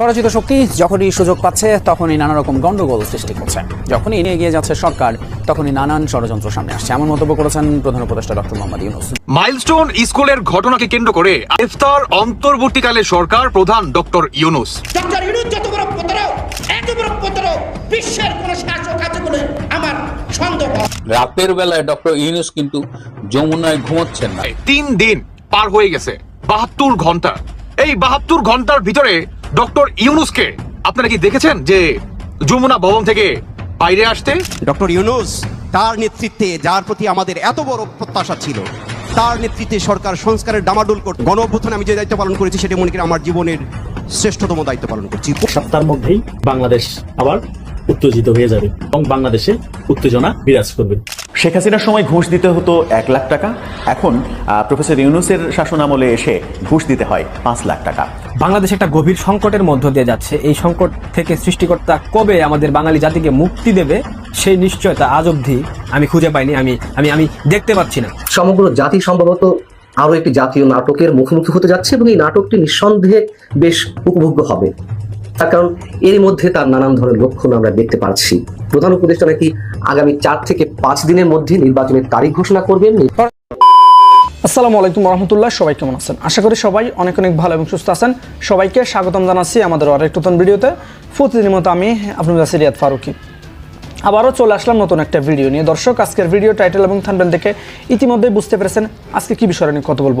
পরাজিত শক্তি যখনই সুযোগ পাচ্ছে তখনই নানা রকম গন্ডগোল সৃষ্টি করছে। যখনই এগিয়ে যাচ্ছে সরকার তখনই নানান ষড়যন্ত্র সামনে আসছে। এমন মন্তব্য করেছেন প্রধান উপদেষ্টা ডক্টর মোহাম্মদ ইউনুস। মাইলস্টোন স্কুলের ঘটনাকে কেন্দ্র করে ইফতার অন্তর্বর্তীকালে সরকার প্রধান ডক্টর ইউনুস। ডক্টর ইউনুস যত বড় প্রতারক এত বড় প্রতারক বিশ্বের কোন শাসক আছে বলে আমার সন্দেহ। রাতের বেলায় ডক্টর ইউনুস কিন্তু যমুনায় ঘুমাচ্ছেন না। তিন দিন পার হয়ে গেছে বাহাত্তর ঘণ্টা। এই বাহাত্তর ঘণ্টার ভিতরে ডক্টর ইউনুসকে আপনারা কি দেখেছেন যে যমুনা ভবন থেকে বাইরে আসতে? ডক্টর ইউনুস তার নেতৃত্বে যার প্রতি আমাদের এত বড় প্রত্যাশা ছিল তার নেতৃত্বে সরকার সংস্কারের ডামাডোল করতে গণ অভ্যুত্থানে আমি যে দায়িত্ব পালন করেছি সেটা মনে করি আমার জীবনের শ্রেষ্ঠতম দায়িত্ব পালন করছি। সপ্তাহের মধ্যেই বাংলাদেশ আবার উত্তেজিত হয়ে যাবে এবং বাংলাদেশে উত্তেজনা বিরাজ করবে। শেখ হাসিনার সময় ঘুষ দিতে হতো এক লাখ টাকা। এখন প্রফেসর ইউনুসের শাসন আমলে এসে ঘুষ দিতে হয় পাঁচ লাখ টাকা। বাংলাদেশ একটা গভীর সংকটের মধ্য দিয়ে যাচ্ছে। এই সংকট থেকে সৃষ্টিকর্তা কবে আমাদের বাঙালি জাতিকে মুক্তি দেবে সেই নিশ্চয়তা আজ অবধি আমি খুঁজে পাইনি। আমি আমি আমি দেখতে পাচ্ছি না। সমগ্র জাতি সম্ভবত আরও একটি জাতীয় নাটকের মুখোমুখি হতে যাচ্ছে এবং এই নাটকটি নিঃসন্দেহে বেশ উপভোগ্য হবে। তার কারণ এর মধ্যে তার নানান ধরনের লক্ষণ আমরা দেখতে পাচ্ছি। প্রধান উপদেষ্টা নাকি আগামী চার থেকে পাঁচ দিনের মধ্যে নির্বাচনের তারিখ ঘোষণা করবেন? আসসালামু আলাইকুম রহমতুল্লাহ সবাই কেমন আছেন? আশা করি সবাই অনেক অনেক ভালো এবং সুস্থ আছেন। সবাইকে স্বাগতম জানাচ্ছি আমাদের আরেক নতুন ভিডিওতে। প্রতিদিনের মতো আমি আপনার কাছে রিয়াদ ফারুকি। আবারও চলে আসলাম নতুন একটা ভিডিও নিয়ে। দর্শক, আজকের ভিডিও, টাইটেল এবং থানবেল দেখে ইতিমধ্যেই বুঝতে পেরেছেন আজকে কি বিষয় নিয়ে কথা বলব।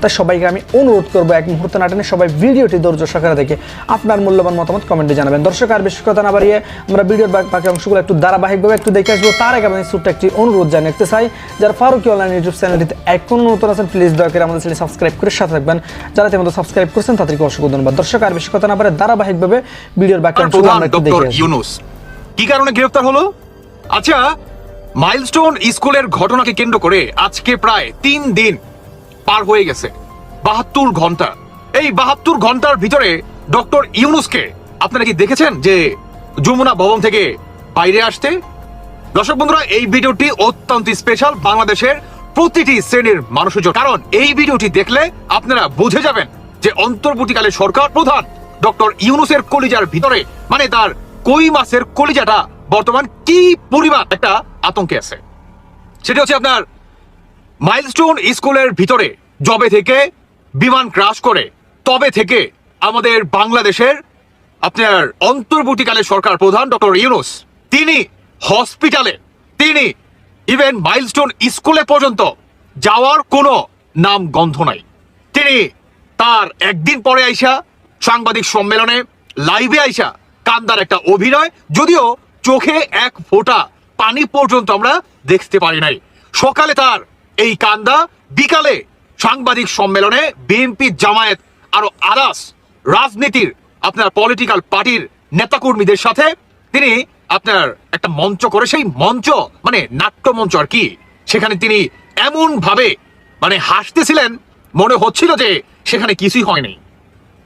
তাই সবাইকে আমি অনুরোধ করব এক মুহূর্তে না টেনে সবাই ভিডিওটি ধৈর্য সহকারে দেখে আপনার মূল্যবান মতামত কমেন্টে জানাবেন। দর্শক আর বেশি কথা না বাড়িয়ে আমরা ভিডিওর বাকি- অংশগুলো একটু ধারাবাহিকভাবে একটু দেখে আসব। তার আগে আমি ছোট্ট একটি অনুরোধ জানিয়ে রাখতে চাই যারা ফারুকি অনলাইন ইউটিউব চ্যানেলটিতে এখনও নতুন আছেন প্লিজ দয়া করে আমাদের চ্যানেল সাবস্ক্রাইব করে সাথে থাকবেন। যারা ইতিমধ্যে সাবস্ক্রাইব করেছেন তাদেরকে অসংখ্য ধন্যবাদ। দর্শক আর বেশি কথা না পারে ধারাবাহিকভাবে ভিডিওর বাকি অংশগুলো আমরা একটু দেখে কি কারণে গ্রেফতার হলো? আচ্ছা মাইলস্টোন স্কুলের ঘটনাকে কেন্দ্র করে আজকে প্রায় তিন দিন পার হয়ে গেছে। বাহাত্তর ঘণ্টা। এই বাহাত্তর ঘণ্টার ভিতরে ডক্টর ইউনুসকে আপনারা কি দেখেছেন যে যমুনা ভবন থেকে বাইরে আসতে? দর্শক বন্ধুরা, এই ভিডিওটি অত্যন্ত স্পেশাল বাংলাদেশের প্রতিটি শ্রেণির মানুষের জন্য। কারণ এই ভিডিওটি দেখলে আপনারা বুঝে যাবেন যে অন্তর্বর্তীকালে সরকার প্রধান ডক্টর ইউনুসের কলিজার ভিতরে মানে তার কই মাসের কলিজাটা বর্তমান কি পরিমাণ একটা আতঙ্কে আছে। সেটা হচ্ছে আপনার মাইলস্টোন স্কুলের ভিতরে জবে থেকে বিমান ক্রাশ করে, তবে থেকে আমাদের বাংলাদেশের আপনার অন্তর্বর্তীকালে সরকার প্রধান ডক্টর ইউনুস, তিনি হসপিটালে, তিনি ইভেন মাইলস্টোন স্কুলে পর্যন্ত যাওয়ার কোনো নাম গন্ধ নাই। তিনি তার একদিন পরে আইসা সাংবাদিক সম্মেলনে লাইভে আইসা কান্দার একটা অভিনয়, যদিও চোখে এক ফোঁটা পানি পর্যন্ত আমরা দেখতে পারি নাই। সকালে তার এই কান্দা, বিকালে সাংবাদিক সম্মেলনে বিএনপি জামায়াত আরও আদাস রাজনীতির আপনার পলিটিক্যাল পার্টির নেতাকর্মীদের সাথে তিনি আপনার একটা মঞ্চ করে, সেই মঞ্চ মানে নাট্য মঞ্চ আর কি, সেখানে তিনি এমন ভাবে মানে হাসতেছিলেন, মনে হচ্ছিল যে সেখানে কিছুই হয়নি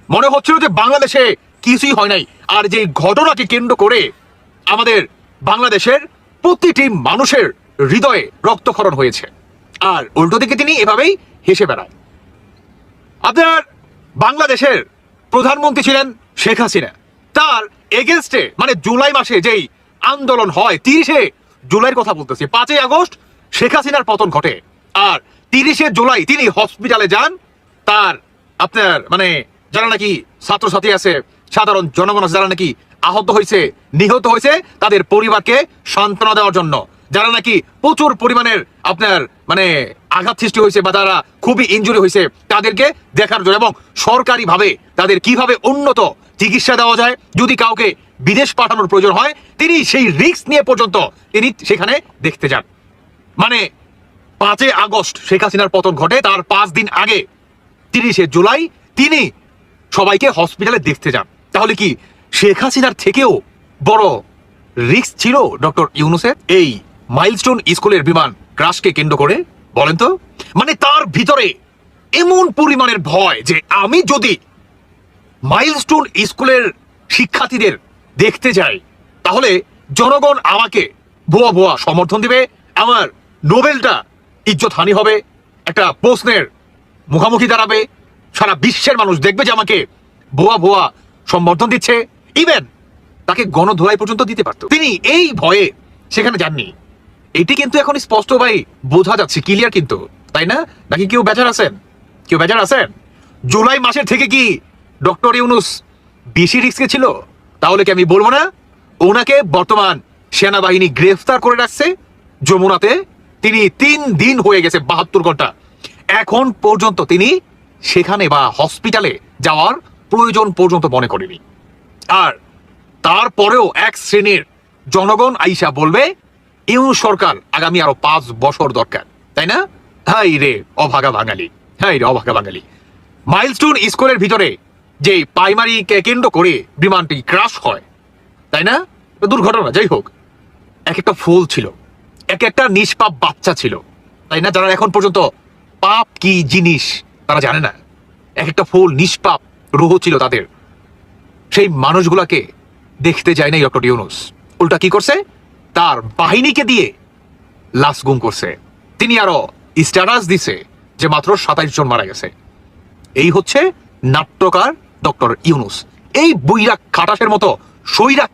মনে হচ্ছিল যে বাংলাদেশে কিছুই হয় নাই। আর যে ঘটনাকে কেন্দ্র করে আমাদের বাংলাদেশের প্রতিটি মানুষের হৃদয়ে রক্তক্ষরণ হয়েছে। আর উল্টো দিকে তিনি এভাবেই হেসে বেড়ায়। আপনার বাংলাদেশের প্রধানমন্ত্রী ছিলেন শেখ হাসিনা। তার এগেনস্টে মানে জুলাই মাসে যেই আন্দোলন হয়, তিরিশে জুলাইয়ের কথা বলতেছি, পাঁচই আগস্ট শেখ হাসিনার পতন ঘটে। আর তিরিশে জুলাই তিনি হসপিটালে যান, তার আপনার মানে যারা নাকি ছাত্রছাত্রী আছে, সাধারণ জনগণ আছে, যারা নাকি আহত হয়েছে, নিহত হয়েছে, তাদের পরিবারকে সান্ত্বনা দেওয়ার জন্য। যারা নাকি প্রচুর পরিমাণের আপনার মানে আঘাত সৃষ্টি হয়েছে বা তারা খুবই ইনজুরি হয়েছে, তাদেরকে দেখার জন্য এবং সরকারিভাবে তাদের কীভাবে উন্নত চিকিৎসা দেওয়া যায়, যদি কাউকে বিদেশ পাঠানোর প্রয়োজন হয়, তিনি সেই রিস্ক নিয়ে পর্যন্ত তিনি সেখানে দেখতে যান। মানে পাঁচই আগস্ট শেখ হাসিনার পতন ঘটে, তার পাঁচ দিন আগে তিরিশে জুলাই তিনি সবাইকে হসপিটালে দেখতে যান। তাহলে কি শেখ হাসিনার থেকেও বড় রিস্ক ছিল ডক্টর ইউনুসের? এই মাইলস্টোন স্কুলের বিমান ক্রাশকে কেন্দ্র করে, বলেন তো মানে তার ভিতরে এমন পরিমাণের ভয় যে আমি যদি মাইলস্টোন স্কুলের শিক্ষার্থীদের দেখতে যাই, তাহলে জনগণ আমাকে ভুয়া ভুয়া সমর্থন দিবে, আমার নোবেলটা ইজ্জত হানি হবে, একটা প্রশ্নের মুখামুখি দাঁড়াবে, সারা বিশ্বের মানুষ দেখবে যে আমাকে ভুয়া ভুয়া সম্বর্ধন দিচ্ছে ইভেন তাকে গণধোলাই পর্যন্ত দিতে পারত। তিনি এই ভয়ে সেখানে যাননি। এটি কিন্তু এখন স্পষ্ট ভাই, বোঝা যাচ্ছে ক্লিয়ার কিন্তু। তাই না? নাকি কেউ বেজার আছেন? কেউ বেজার আছেন? জুলাই মাসের থেকে কি ডক্টর ইউনুস বেশি রিস্কে ছিল? তাহলে কি আমি বলব না? ওনাকে বর্তমান সেনাবাহিনী গ্রেফতার করে রাখছে। যমুনাতে তিনি তিন দিন হয়ে গেছে, বাহাত্তর ঘণ্টা। এখন পর্যন্ত তিনি সেখানে বা হসপিটালে যাওয়ার প্রয়োজন পর্যন্ত মনে করেনি। আর তারপরেও এক শ্রেণির জনগণ আইসা বলবে ইউ সরকার আগামী আরও পাঁচ বছর দরকার, তাই না? হাই রে, অভাগা বাঙালি, হাই রে, অভাগা বাঙালি। মাইলস্টোন স্কুলের ভিতরে যে প্রাইমারিকে কেন্দ্র করে বিমানটি ক্রাশ হয়, তাই না? দুর্ঘটনা, যাই হোক, এক একটা ফুল ছিল, এক একটা নিষ্পাপ বাচ্চা ছিল, তাই না? যারা এখন পর্যন্ত পাপ কি জিনিস, তারা জানে না। এক একটা ফুল নিষ্পাপ রুহ ছিল তাদের। সেই মানুষগুলাকে দেখতে যায় নাই ডক্টর ইউনুস। উল্টা কি করছে? তার বাহিনীকে দিয়ে লাশ গুম করছে। তিনি আরও স্ট্যাটাস দিছে যে মাত্র সাতাইশ জন মারা গেছে। এই হচ্ছে নাট্যকার ডক্টর ইউনুস। এই বইরা খাটাসের মতো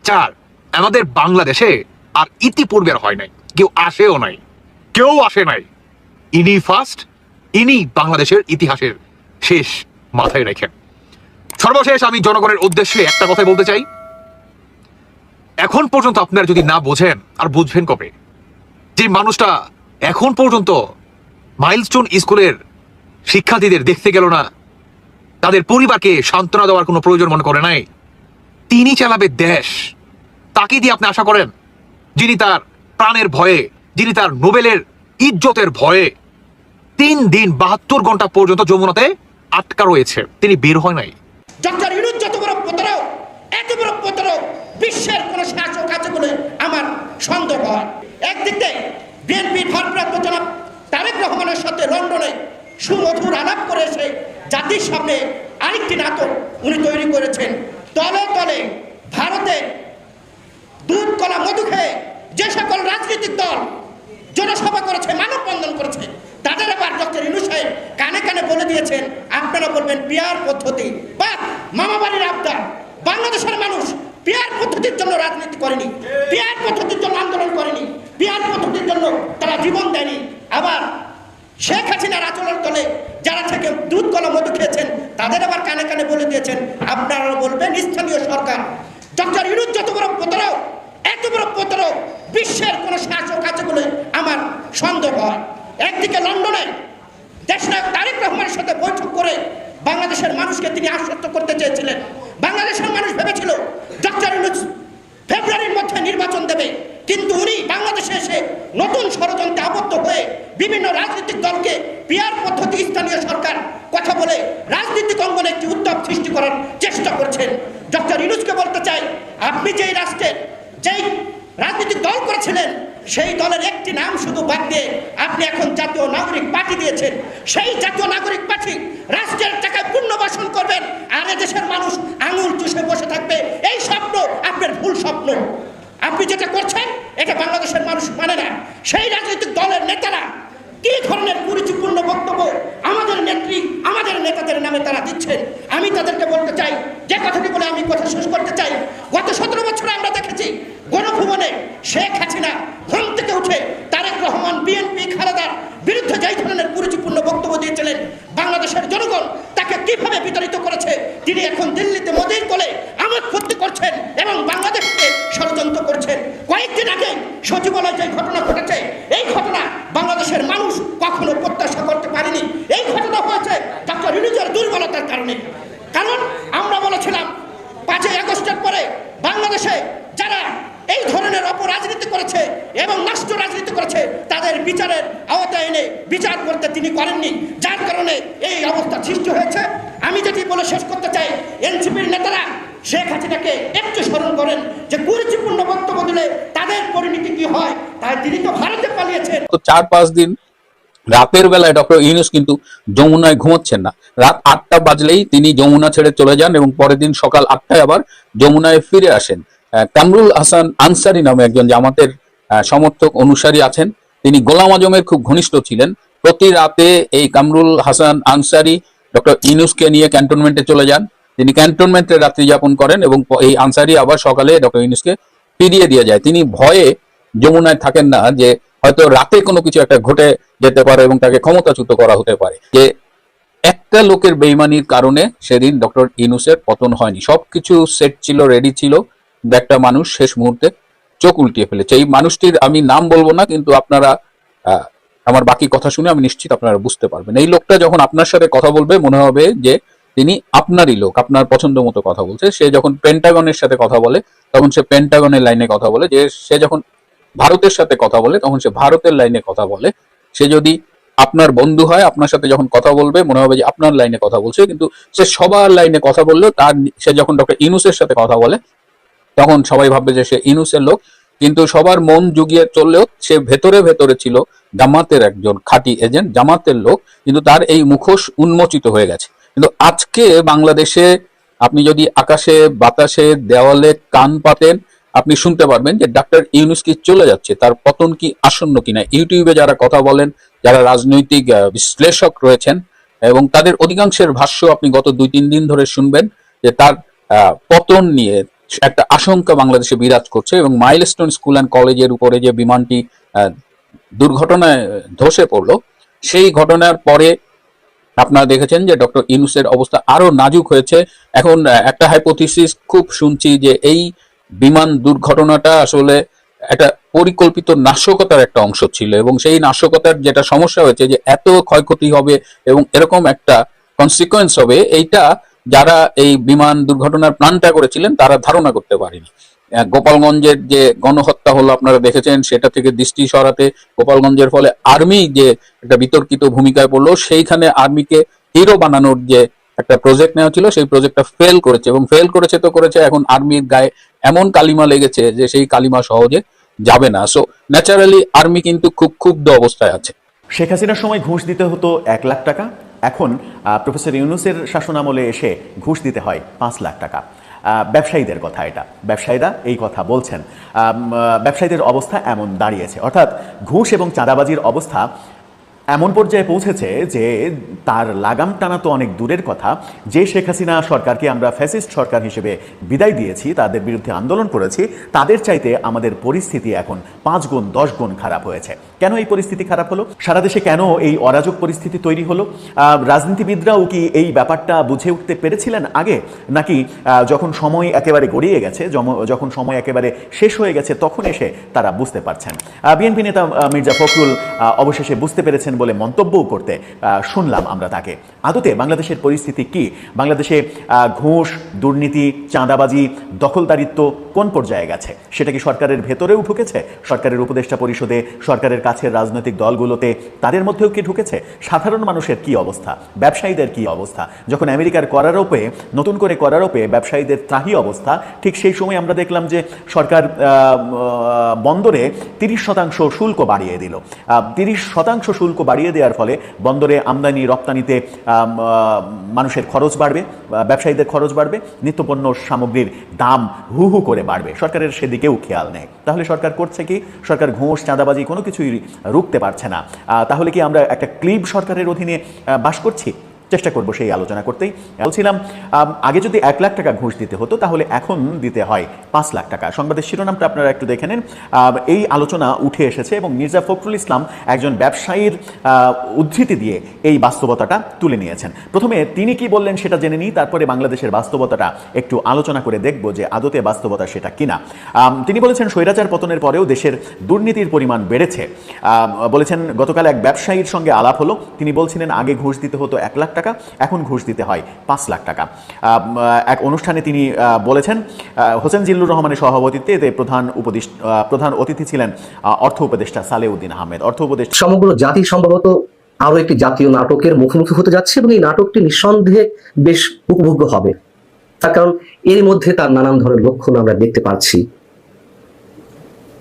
চার আমাদের বাংলাদেশে আর ইতিপূর্বের হয় নাই। কেউ আসেও নাই। কেউ আসে নাই। ইনি ফার্স্ট ইনি বাংলাদেশের ইতিহাসের শেষ মাথায় রেখেন সর্বশেষ আমি জনগণের উদ্দেশ্যে একটা কথাই বলতে চাই। এখন পর্যন্ত আপনারা যদি না বোঝেন আর বুঝবেন কবে, যে মানুষটা এখন পর্যন্ত মাইলস্টোন স্কুলের শিক্ষার্থীদের দেখতে গেল না, তাদের পরিবারকে সান্ত্বনা দেওয়ার কোনো প্রয়োজন মনে করে নাই, তিনি চালাবে দেশ, তাকে দিয়ে আপনি আশা করেন? যিনি তার প্রাণের ভয়ে, যিনি তার নোবেলের ইজ্জতের ভয়ে তিন দিন বাহাত্তর ঘণ্টা পর্যন্ত যমুনাতে আটকা রয়েছে, তিনি বের হয় নাই। ডক্টর যত বড় এত বড় বিশ্বের কোন শাসক আছে বলে আমার সন্দেহ হয়। একদিকে বিএনপি ভারপ্রাপ্ত জনাব তারেক রহমানের সাথে লন্ডনে সুমধুর আলাপ করে এসে জাতির সামনে আরেকটি নাটক উনি তৈরি করেছেন। তলে তলে ভারতে দুধ, কলা, মধু খেয়ে যে সকল রাজনৈতিক দল জনসভা করেছে, মানববন্ধন করেছে, তাদের আবার ডক্টর ইনু সাহেব কানে কানে বলে দিয়েছেন, আপনারা বলবেন পিয়ার পদ্ধতি। বা মামাবাড়ির আবদার। বাংলাদেশের মানুষ পিয়ার পদ্ধতির জন্য রাজনীতি করেনি পিয়ার পদ্ধতির জন্য আন্দোলন করেনি পিয়ার পদ্ধতির জন্য তারা জীবন দেয়নি। আবার শেখ হাসিনার আচরণ তলে যারা থেকে দুধ, কলা, মধু খেয়েছেন, তাদের আবার কানে কানে বলে দিয়েছেন আপনারা বলবেন, স্থানীয় সরকার। ডক্টর ইনুজ যত বড় প্রতারক, এত বড় প্রতারক, বিশ্বের কোনো শাসক আছে বলে আমার সন্দেহ হয়। একদিকে লন্ডনে দেশনায়ক তারেক রহমানের সাথে বৈঠক করে বাংলাদেশের মানুষকে তিনি আশ্বস্ত করতে চেয়েছিলেন। বাংলাদেশের মানুষ ভেবেছিল ফেব্রুয়ারির মধ্যে নির্বাচন দেবে। কিন্তু উনি বাংলাদেশে এসে নতুন ষড়যন্ত্রে আবদ্ধ হয়ে বিভিন্ন রাজনৈতিক দলকে পিয়ার পদ্ধতি স্থানীয় সরকার কথা বলে রাজনৈতিক অঙ্গনে একটি উত্তাপ সৃষ্টি করার চেষ্টা করছেন। ডক্টর ইনুজকে বলতে চাই, আপনি যেই রাষ্ট্রের, যেই রাজনৈতিক দল করেছিলেন সেই দলের একটি নাম শুধু বাদ দিয়ে আপনি এখন জাতীয় নাগরিক পার্টি দিয়েছেন। সেই জাতীয় নাগরিক পার্টি রাষ্ট্রের টাকায় পুনর্বাসন করবেন। আর দেশের মানুষ আঙুল চুষে বসে থাকবে। এই স্বপ্ন আপনার ভুল স্বপ্ন। আপনি যেটা করছেন, এটা বাংলাদেশের মানুষ মানে না। সেই রাজনৈতিক দলের নেতারা কি ধরনের কুরুচিপূর্ণ বক্তব্য আমাদের নেত্রী আমাদের নেতাদের নামে তারা দিচ্ছেন আমি তাদেরকে বলতে চাই যে কথাটি বলে আমি কথা শেষ করতে চাই গত সতেরো বছরে আমরা দেখেছি গণভবনে শেখ হাসিনা ঘুম থেকে উঠে তারেক রহমান বিএনপি খালেদার বিরুদ্ধে যেই ধরনের কুরুচিপূর্ণ বক্তব্য দিয়েছিলেন বাংলাদেশের জনগণ তাকে কীভাবে বিতাড়িত করেছে তিনি এখন দিল্লিতে মোদীর কোলে আমোদ ফুর্তি করছেন এবং বাংলাদেশকে ষড়যন্ত্র করছেন কয়েকদিন আগে সচিবালয় যে ঘটনা ঘটেছে এই ঘটনা বাংলাদেশের মানুষ কখনো প্রত্যাশা করতে পারেনি এই ঘটনা হয়েছে ডক্টর ইনুজের দুর্বলতার কারণ আমরা বলেছিলাম, পাঁচই আগস্টের পরে বাংলাদেশে যারা এই ধরনের অপরাজনীতি করেছে এবং নষ্ট রাজনীতি করেছে, তাদের বিচারের আওতায় এনে বিচার করতে তিনি করেননি। যার কারণে এই অবস্থা সৃষ্টি হয়েছে। আমি যেটি বলে শেষ করতে চাই, এনসিপির নেতারা শেখ হাসিনাকে একটু স্মরণ করেন যে কুরুচিপূর্ণ বক্তব্য দিলে তাদের পরিণতি কি হয়, তাই তিনি তো ভারতে পালিয়েছেন। চার পাঁচ দিন রাতের বেলায় ডক্টর ইউনুস কিন্তু যমুনায় ঘুমোচ্ছেন না। রাত আটটা বাজলেই তিনি যমুনা ছেড়ে চলে যান এবং পরের দিন সকাল আটটায় আবার যমুনায় ফিরে আসেন। কামরুল হাসান আনসারি নামে একজন জামাতের সমর্থক অনুসারী আছেন। তিনি গোলাম আজমের খুব ঘনিষ্ঠ ছিলেন। প্রতি রাতে এই কামরুল হাসান আনসারি ডক্টর ইউনুসকে নিয়ে ক্যান্টনমেন্টে চলে যান। তিনি ক্যান্টনমেন্টে রাত্রি যাপন করেন এবং এই আনসারি আবার সকালে ডক্টর ইউনুসকে ফিরিয়ে দিয়ে যায়। তিনি ভয়ে যমুনায় থাকেন না যে হয়তো রাতে কোনো কিছু একটা ঘটে যেতে পারে এবং তাকে ক্ষমতাচ্যুত করা হতে পারে। যে একটা লোকের বেইমানির কারণে সেদিন ডক্টর ইনুসের পতন হয়নি। সবকিছু সেট ছিল, রেডি ছিল। একটা মানুষ শেষ মুহূর্তে চোখ উল্টিয়ে ফেলেছে। এই মানুষটির আমি নাম বলব না, কিন্তু আপনারা আমার বাকি কথা শুনে আমি নিশ্চিত আপনারা বুঝতে পারবেন। এই লোকটা যখন আপনার সাথে কথা বলবে, মনে হবে যে তিনি আপনারই লোক, আপনার পছন্দ মতো কথা বলছে। সে যখন পেন্টাগনের সাথে কথা বলে, তখন সে পেন্টাগনের লাইনে কথা বলে যে সে যখন ভারতের সাথে কথা বলে, তখন সে ভারতের লাইনে কথা বলে। সে যদি আপনার বন্ধু হয়, আপনার সাথে যখন কথা বলবে, মনে হবে যে আপনার লাইনে কথা বলছে, কিন্তু সে সবার লাইনে কথা বললেও তার সে যখন ডক্টর ইনুসের সাথে কথা বলে, তখন সবাই ভাববে যে সে ইনুসের লোক। কিন্তু সবার মন জুগিয়ে চললেও সে ভেতরে ভেতরে ছিল জামাতের একজন খাঁটি এজেন্ট, জামাতের লোক, কিন্তু তার এই মুখোশ উন্মোচিত হয়ে গেছে। কিন্তু আজকে বাংলাদেশে আপনি যদি আকাশে, বাতাসে, দেওয়ালে কান পাতেন আপনি শুনতে পারবেন যে ডাক্তার ইউনুস কি চলে যাচ্ছে, তার পতন কি আসন্ন কিনা। ইউটিউবে যারা কথা বলেন, যারা রাজনৈতিক বিশ্লেষক রয়েছেন, এবং তাদের অধিকাংশের ভাষ্য আপনি গত দুই তিন দিন ধরে শুনবেন যে তার পতন নিয়ে একটা আশঙ্কা বাংলাদেশে বিরাজ করছে এবং মাইলস্টোন স্কুল অ্যান্ড কলেজের উপরে যে বিমানটি দুর্ঘটনায় ধসে পড়ল, সেই ঘটনার পরে আপনারা দেখেছেন যে ডক্টর ইনুসের অবস্থা আরও নাজুক হয়েছে। এখন একটা হাইপোথিসিস খুব শুনছি যে এই বিমান দুর্ঘটনাটা আসলে একটা পরিকল্পিত নাশকতার একটা অংশ ছিল এবং সেই নাশকতার যেটা সমস্যা হয়েছে যে এত ক্ষয়ক্ষতি হবে এবং এরকম একটা কনসিকোয়েন্স হবে, এইটা যারা এই বিমান দুর্ঘটনার প্ল্যানটা করেছিলেন, তারা ধারণা করতে পারেনি। গোপালগঞ্জের যে গণহত্যা হলো আপনারা দেখেছেন, সেটা থেকে দৃষ্টি সরাতে গোপালগঞ্জের ফলে আর্মি যে একটা বিতর্কিত ভূমিকায় পড়ল, সেইখানে আর্মিকে হিরো বানানোর যে একটা প্রজেক্ট নেওয়া ছিল, সেই প্রজেক্টটা ফেল করেছে এবং ফেল করেছে তো করেছে এখন আর্মির গায়ে এমন কালিমা লেগেছে যে সেই কালিমা সহজে যাবে না। সো ন্যাচারালি আর্মি কিন্তু খুব ক্ষুব্ধ অবস্থায় আছে। শেখ হাসিনার সময় ঘুষ দিতে হতো এক লাখ টাকা। এখন প্রফেসর ইউনুসের শাসনামলে এসে ঘুষ দিতে হয় পাঁচ লাখ টাকা। ব্যবসায়ীদের কথা এটা। ব্যবসায়ীরা এই কথা বলছেন। ব্যবসায়ীদের অবস্থা এমন দাঁড়িয়েছে। অর্থাৎ ঘুষ এবং চাঁদাবাজির অবস্থা এমন পর্যায়ে পৌঁছেছে যে তার লাগাম টানা তো অনেক দূরের কথা। যে শেখ হাসিনা সরকারকে আমরা ফ্যাসিস্ট সরকার হিসেবে বিদায় দিয়েছি, তাদের বিরুদ্ধে আন্দোলন করেছি, তাদের চাইতে আমাদের পরিস্থিতি এখন পাঁচ গুণ, দশ গুণ খারাপ হয়েছে। কেন এই পরিস্থিতি খারাপ হলো? সারা দেশে কেন এই অরাজক পরিস্থিতি তৈরি হলো? রাজনীতিবিদরাও কি এই ব্যাপারটা বুঝে উঠতে পেরেছিলেন আগে? নাকি যখন সময় একেবারে গড়িয়ে গেছে যখন সময় একেবারে শেষ হয়ে গেছে, তখন এসে তারা বুঝতে পারছেন। বিএনপি নেতা মির্জা ফখরুল অবশেষে বুঝতে পেরেছেন বলে মন্তব্যও করতে শুনলাম আমরা তাকে। আদতে বাংলাদেশের পরিস্থিতি কি? বাংলাদেশে ঘুষ, দুর্নীতি, চাঁদাবাজি, দখলদারিত্ব কোন পর্যায়ে গেছে? সেটা কি সরকারের ভেতরেও ঢুকেছে? সরকারের উপদেষ্টা পরিষদে সরকারের কাছের রাজনৈতিক দলগুলোতে তাদের মধ্যেও কি ঢুকেছে? সাধারণ মানুষের কি অবস্থা? ব্যবসায়ীদের কি অবস্থা? যখন আমেরিকার করারোপে নতুন করে করারোপে ব্যবসায়ীদের ত্রাহি অবস্থা, ঠিক সেই সময় আমরা দেখলাম যে সরকার বন্দরে তিরিশ শতাংশ শুল্ক বাড়িয়ে দিল। তিরিশ শতাংশ শুল্ক বাড়িয়ে দেওয়ার ফলে বন্দরে আমদানি রপ্তানিতে মানুষের খরচ বাড়বে ব্যবসায়ীদের খরচ বাড়বে, নিত্যপণ্য সামগ্রীর দাম হু হু করে বাড়বে। সরকারের সেদিকেও খেয়াল নেই। তাহলে সরকার করছে কি? সরকার ঘোষ, চাঁদাবাজি কোনো কিছুই রুখতে পারছে না। তাহলে কি আমরা একটা ক্লিব সরকারের অধীনে বাস করছি? চেষ্টা করব সেই আলোচনা করতেই। বলছিলাম আগে যদি এক লাখ টাকা ঘুষ দিতে হতো, তাহলে এখন দিতে হয় পাঁচ লাখ টাকা। সংবাদের শিরোনামটা আপনারা একটু দেখে নেন। এই আলোচনা উঠে এসেছে এবং মির্জা ফখরুল ইসলাম একজন ব্যবসায়ীর উদ্ধৃতি দিয়ে এই বাস্তবতাটা তুলে নিয়েছেন। প্রথমে তিনি কি বললেন সেটা জেনে নিই, তারপরে বাংলাদেশের বাস্তবতাটা একটু আলোচনা করে দেখব যে আদতে বাস্তবতা সেটা কিনা। তিনি বলেছেন, স্বৈরাচার পতনের পরেও দেশের দুর্নীতির পরিমাণ বেড়েছে। বলেছেন, গতকাল এক ব্যবসায়ীর সঙ্গে আলাপ হলো। তিনি বলছিলেন, আগে ঘুষ দিতে হতো এক লাখ টাকা টাকা, এখন ঘুষ দিতে হয় পাঁচ লাখ টাকা। এক অনুষ্ঠানে তিনি বলেছেন হোসেন জিল্লুর রহমানের সভাপতিত্বে এতে প্রধান উপদেশ প্রধান অতিথি ছিলেন অর্থ উপদেষ্টা সালেউদ্দিন আহমেদ। অর্থ উপদেষ্টা সমগ্র জাতি সম্ভবত আরও একটি জাতীয় নাটকের মুখোমুখি হতে যাচ্ছে এবং এই নাটকটি নিঃসন্দেহে বেশ উপভোগ্য হবে। তার কারণ এর মধ্যে তার নানান ধরনের লক্ষণ আমরা দেখতে পাচ্ছি।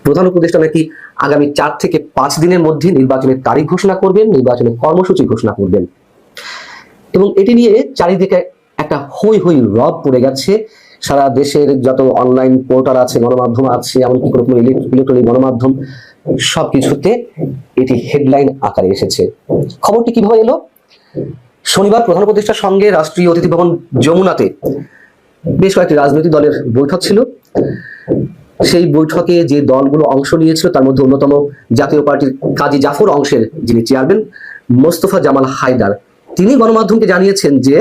প্রধান উপদেষ্টা নাকি আগামী চার থেকে পাঁচ দিনের মধ্যে নির্বাচনের তারিখ ঘোষণা করবেন, নির্বাচনের কর্মসূচি ঘোষণা করবেন। এবং এটি নিয়ে চারিদিকে একটা হই হই রব পড়ে গেছে। সারা দেশের যত অনলাইন পোর্টাল আছে, গণমাধ্যম আছে, এমনকি কোনো ইলেকট্রনিক গণমাধ্যম, সবকিছুতে এটি হেডলাইন আকারে এসেছে। খবরটি কীভাবে এলো? শনিবার প্রধান উপদেষ্টার সঙ্গে রাষ্ট্রীয় অতিথি ভবন যমুনাতে বেশ কয়েকটি রাজনৈতিক দলের বৈঠক ছিল। সেই বৈঠকে যে দলগুলো অংশ নিয়েছিল, তার মধ্যে অন্যতম জাতীয় পার্টির কাজী জাফর অংশের যিনি চেয়ারম্যান মোস্তফা জামাল হায়দার। তিনি গণমাধ্যমকে জানিয়েছেন যে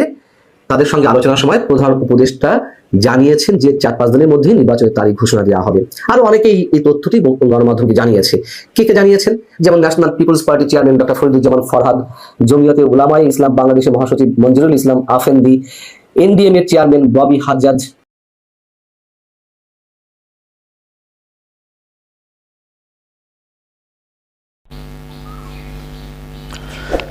তাদের সঙ্গে আলোচনার সময় প্রধান উপদেষ্টা জানিয়েছেন যে চার পাঁচ দিনের মধ্যে নির্বাচনের তারিখ ঘোষণা দেওয়া হবে। আরও অনেকেই এই তথ্যটি গণমাধ্যমকে জানিয়েছে। কে কে জানিয়েছেন? যেমন National Peoples Party chairman doctor Fariduzzaman Farhad, Jamiat Ulamai Islam, বাংলাদেশের মহাসচিব মঞ্জুরুল ইসলাম আফেন্দি, এনডিএম এর চেয়ারম্যান ববি হাজ্জাজ